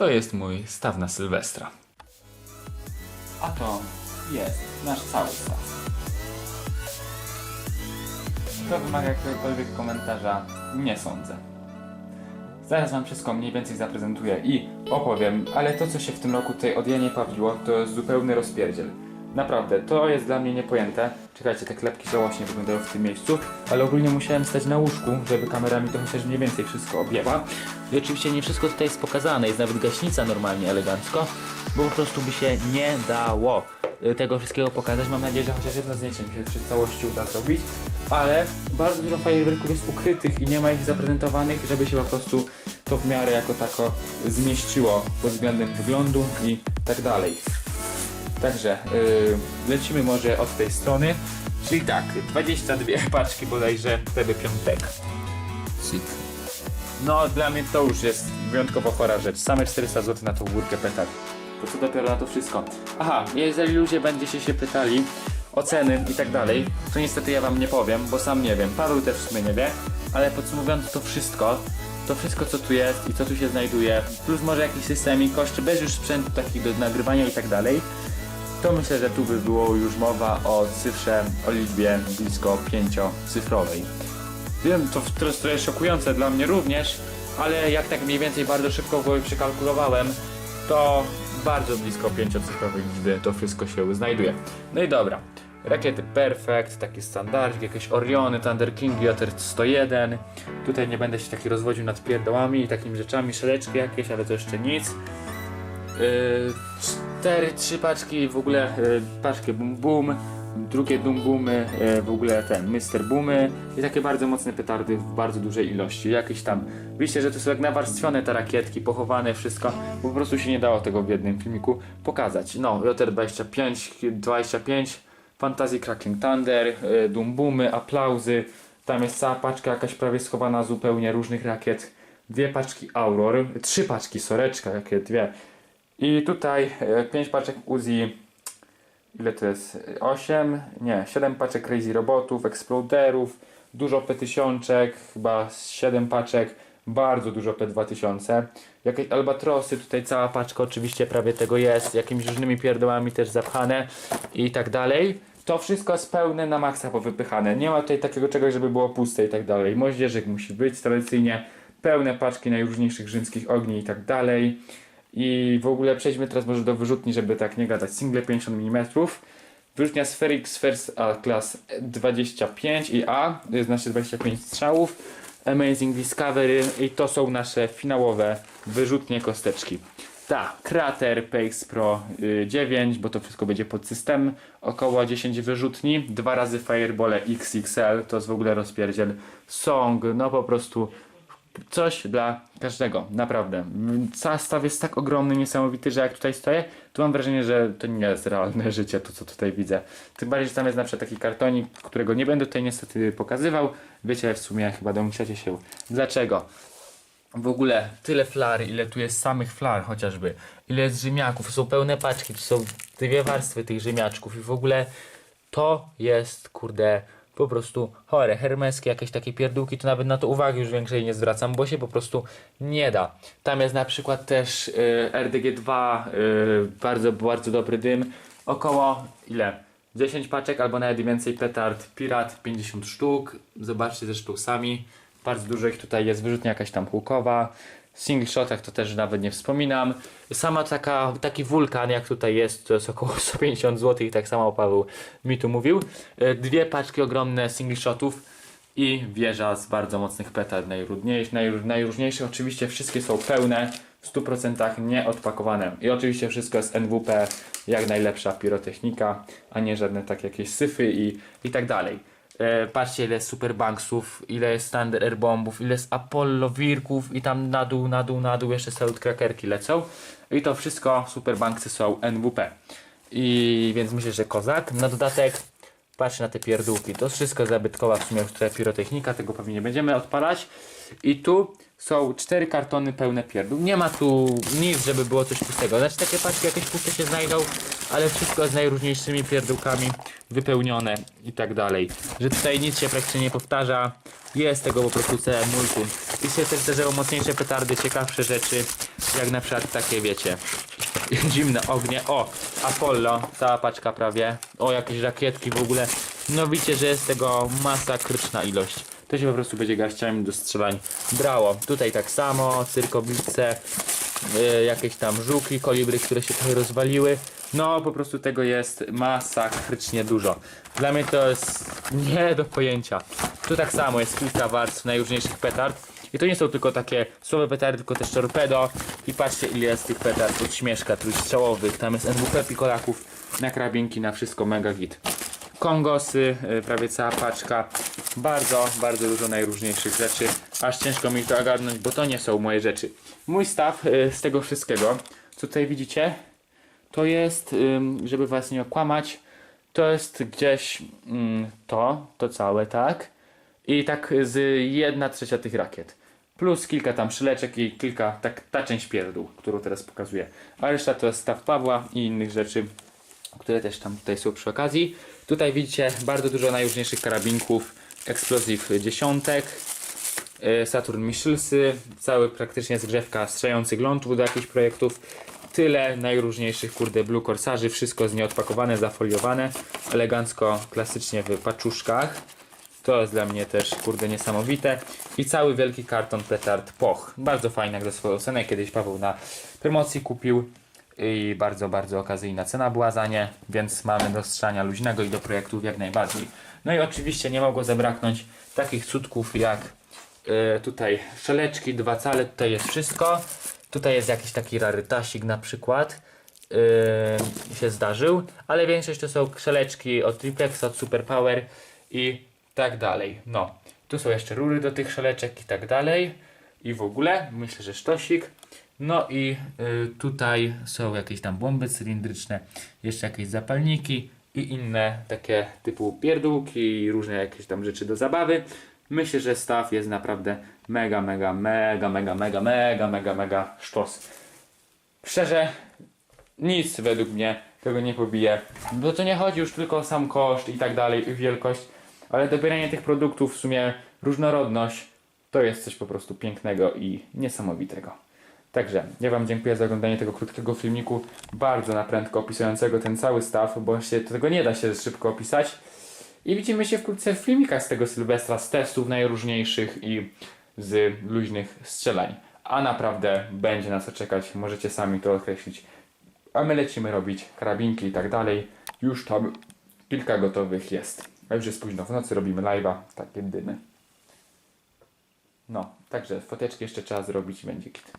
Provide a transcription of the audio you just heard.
To jest mój staw na Sylwestra. A to jest nasz cały staw. To wymaga jakiegokolwiek komentarza? Nie sądzę. Zaraz Wam wszystko mniej więcej zaprezentuję i opowiem, ale to co się w tym roku tutaj od Janie Pawliło to zupełny rozpierdziel. Naprawdę, to jest dla mnie niepojęte. Czekajcie, te klepki żałośnie wyglądają w tym miejscu, ale ogólnie musiałem stać na łóżku, żeby kamera mi to chociaż mniej więcej wszystko objęła. I oczywiście nie wszystko tutaj jest pokazane, jest nawet gaśnica normalnie elegancko, bo po prostu by się nie dało y, tego wszystkiego pokazać. Mam nadzieję, że Chociaż jedno zdjęcie mi się przy całości uda zrobić, ale bardzo dużo fajerwerków jest ukrytych i nie ma ich zaprezentowanych, żeby się po prostu to w miarę jako tako zmieściło pod względem wyglądu i tak dalej. Także yy, lecimy może od tej strony, czyli tak, 22 paczki bodajże wtedy piątek. No dla mnie to już jest wyjątkowo chora rzecz, same 400 zł na tą górkę petard. To co dopiero na to wszystko. Aha, jeżeli ludzie będziecie się pytali o ceny i tak dalej, to niestety ja wam nie powiem, bo sam nie wiem. Paweł też w sumie nie wie, ale podsumowując to wszystko, to wszystko co tu jest i co tu się znajduje, plus może jakiś systemik, koszty bez już sprzętu takich do nagrywania i tak dalej, to myślę, że tu by było już mowa o cyfrze, o liczbie blisko pięciocyfrowej. Wiem, to, trochę szokujące dla mnie również, ale jak tak mniej więcej bardzo szybko w głowie przekalkulowałem, to bardzo blisko pięciocyfrowej liczby to wszystko się znajduje. No i dobra. Rakiety Perfect, taki standard, jakieś Oriony, Thunder King, Joter 101. Tutaj nie będę się taki rozwodził nad pierdołami i takimi rzeczami, szeleczki jakieś, ale to jeszcze nic. Yy, cztery, trzy paczki, w ogóle yy, paczki Boom Boom, drugie Doom Boomy, yy, w ogóle ten Mr. Boomy i takie bardzo mocne petardy w bardzo dużej ilości. Jakieś tam, widzicie, że to są jak nawarstwione te rakietki, pochowane, wszystko, po prostu się nie dało tego w jednym filmiku pokazać. No, Joter 25, 25, Fantasy Crackling Thunder, yy, Doom Boomy, Aplauzy, tam jest cała paczka jakaś prawie schowana zupełnie różnych rakiet. Dwie paczki Auror, trzy paczki Soreczka, jakie dwie. I tutaj e, 5 paczek Uzi. Ile to jest? 8? Nie, 7 paczek Crazy Robotów, Exploderów, dużo P1000, chyba 7 paczek, bardzo dużo P2000. Jakieś Albatrosy, tutaj cała paczka oczywiście prawie tego jest, jakimiś różnymi pierdołami też zapchane i tak dalej. To wszystko jest pełne na maksa powypychane. Nie ma tutaj takiego czegoś, żeby było puste i tak dalej. Moździerzyk musi być tradycyjnie, pełne paczki najróżniejszych rzymskich ogni i tak dalej. I w ogóle przejdźmy teraz może do wyrzutni, żeby tak nie gadać. Single 50 mm. Wyrzutnia Spherix First A Class 25 i A, to jest nasze 25 strzałów. Amazing Discovery i to są nasze finałowe wyrzutnie kosteczki. Tak, Krater PX Pro y, 9, bo to wszystko będzie pod system. Około 10 wyrzutni, dwa razy Fireball XXL, to jest w ogóle rozpierdziel. Song, no po prostu coś dla każdego, naprawdę. Zastaw jest tak ogromny, niesamowity, że jak tutaj stoję, to mam wrażenie, że to nie jest realne życie, to co tutaj widzę. Tym bardziej, że tam jest na przykład taki kartonik, którego nie będę tutaj niestety pokazywał. Wiecie w sumie, chyba domyślacie się dlaczego. W ogóle tyle flar, ile tu jest samych flar chociażby, ile jest rzymiaków, są pełne paczki, tu są dwie warstwy tych rzymiaczków i w ogóle to jest, kurde, po prostu chore. Hermeskie, jakieś takie pierdółki, to nawet na to uwagi już większej nie zwracam, bo się po prostu nie da. Tam jest na przykład też y, RDG2, y, bardzo, bardzo dobry dym. Około ile? 10 paczek albo nawet więcej petard Pirat 50 sztuk. Zobaczcie zresztą sami. Bardzo dużo ich tutaj jest, wyrzutnia jakaś tam hukowa. Single shotach to też nawet nie wspominam. Sama taka, taki wulkan jak tutaj jest, to jest około 150 zł, tak samo Paweł mi tu mówił. E, Dwie paczki ogromne single shotów i wieża z bardzo mocnych petard najróżniejszych, najró- najróżniejszych. Oczywiście wszystkie są pełne, w 100% nieodpakowane. I oczywiście wszystko jest NWP, jak najlepsza pirotechnika, a nie żadne takie jakieś syfy i, i tak dalej. E, patrzcie ile jest superbanksów, ile jest standard airbombów, ile jest Apollo wirków i tam na dół, na dół, na dół jeszcze salut krakerki lecą. I to wszystko superbanksy są NWP. I więc myślę, że kozak. Na dodatek patrzcie na te pierdółki. To wszystko zabytkowa w sumie trochę pirotechnika, tego pewnie nie będziemy odpalać. I tu są cztery kartony pełne pierdół. Nie ma tu nic, żeby było coś pustego. Znaczy takie paczki jakieś puste się znajdą, ale wszystko z najróżniejszymi pierdółkami wypełnione i tak dalej. Że tutaj nic się praktycznie nie powtarza. Jest tego po prostu całe multum. I się też zdarzają mocniejsze petardy, ciekawsze rzeczy, jak na przykład takie wiecie. Zimne ognie. O, Apollo, cała paczka prawie. O, jakieś rakietki w ogóle. No widzicie, że jest tego masakryczna ilość. To się po prostu będzie garściami do strzelań brało. Tutaj tak samo, cyrkoblice, yy, jakieś tam żuki, kolibry, które się trochę rozwaliły. No, po prostu tego jest masakrycznie dużo. Dla mnie to jest nie do pojęcia. Tu tak samo jest kilka warstw najróżniejszych petard. I to nie są tylko takie słabe petardy, tylko też torpedo. I patrzcie ile jest tych petard od śmieszka trójstrzałowych. Tam jest NWP pikolaków na krabinki, na wszystko mega git. Kongosy, y, prawie cała paczka. Bardzo, bardzo dużo najróżniejszych rzeczy. Aż ciężko mi to ogarnąć, bo to nie są moje rzeczy. Mój staw y, z tego wszystkiego, co tutaj widzicie, to jest, żeby was nie okłamać, to jest gdzieś to, to całe, tak? I tak z jedna trzecia tych rakiet. Plus kilka tam szyleczek i kilka, tak ta część pierdół, którą teraz pokazuję. A reszta to jest staw Pawła i innych rzeczy, które też tam tutaj są przy okazji. Tutaj widzicie bardzo dużo najróżniejszych karabinków, eksplozyw dziesiątek, y, Saturn Missielsy, cały praktycznie zgrzewka strzelających lądów do jakichś projektów. Tyle najróżniejszych, kurde, Blue Corsarzy, wszystko z nieodpakowane, zafoliowane, elegancko, klasycznie w paczuszkach. To jest dla mnie też, kurde, niesamowite. I cały wielki karton petard Poch. Bardzo fajny jak za swoją cenę. Kiedyś Paweł na promocji kupił. I bardzo, bardzo okazyjna cena była za nie, więc mamy do strzania luźnego i do projektów jak najbardziej. No i oczywiście nie mogło zabraknąć takich cudków jak e, tutaj szeleczki, dwa cale, tutaj jest wszystko. Tutaj jest jakiś taki rarytasik na przykład. Yy, się zdarzył, ale większość to są szeleczki od Triplexa, od Superpower i tak dalej. No, tu są jeszcze rury do tych szeleczek i tak dalej. I w ogóle, myślę, że sztosik. No i y, tutaj są jakieś tam bomby cylindryczne, jeszcze jakieś zapalniki i inne takie typu pierdółki i różne jakieś tam rzeczy do zabawy. Myślę, że staw jest naprawdę mega, mega, mega, mega, mega, mega, mega, mega sztos. Szczerze, nic według mnie tego nie pobije. Bo to nie chodzi już tylko o sam koszt i tak dalej, i wielkość, ale dobieranie tych produktów, w sumie różnorodność, to jest coś po prostu pięknego i niesamowitego. Także ja Wam dziękuję za oglądanie tego krótkiego filmiku, bardzo na prędko opisującego ten cały staw, bo się tego nie da się szybko opisać. I widzimy się wkrótce w filmikach z tego Sylwestra, z testów najróżniejszych i z luźnych strzelań. A naprawdę będzie na co czekać, możecie sami to określić. A my lecimy robić karabinki i tak dalej. Już tam kilka gotowych jest. A już jest późno w nocy, robimy live'a, takie dymy. No, także foteczki jeszcze trzeba zrobić będzie kit.